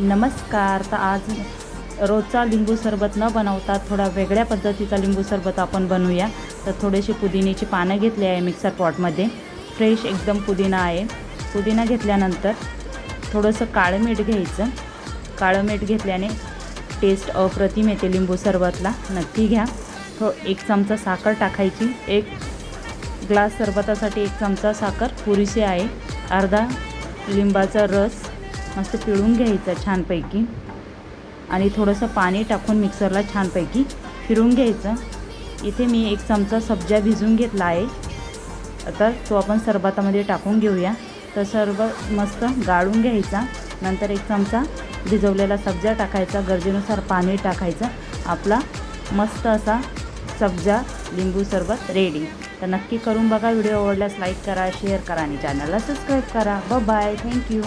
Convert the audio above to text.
नमस्कार. तर आज रोजचा लिंबू सरबत न बनवता थोडा वेगळ्या पद्धतीचा लिंबू सरबत आपण बनवूया. तर थोडेसे पुदिन्याची पानं घेतली आहे मिक्सर पॉटमध्ये. फ्रेश एकदम पुदिना आहे. पुदिना घेतल्यानंतर थोडंसं काळं मीठ घ्यायचं. काळं मीठ घेतल्याने टेस्ट अप्रतिम येते लिंबू सरबतला. नक्की घ्या. थो एक चमचा साखर टाकायची. एक ग्लास सरबतासाठी एक चमचा साखर पुरेशी आहे. अर्धा लिंबाचा रस मस्त पिळून घ्यायचं छानपैकी. आणि थोडंसं पाणी टाकून मिक्सरला छानपैकी फिरून घ्यायचं. इथे मी एक चमचा सब्जा भिजून घेतला आहे. तर तो आपण सरबतामध्ये टाकून घेऊया. तर सर्व मस्त गाळून घ्यायचा. नंतर एक चमचा भिजवलेला सब्जा टाकायचा. गरजेनुसार पाणी टाकायचं. आपला मस्त असा सब्जा लिंबू सरबत रेडी तर नक्की करून बघा. व्हिडिओ आवडल्यास लाईक करा शेअर करा आणि चॅनलला सबस्क्राईब करा. ब बाय थँक्यू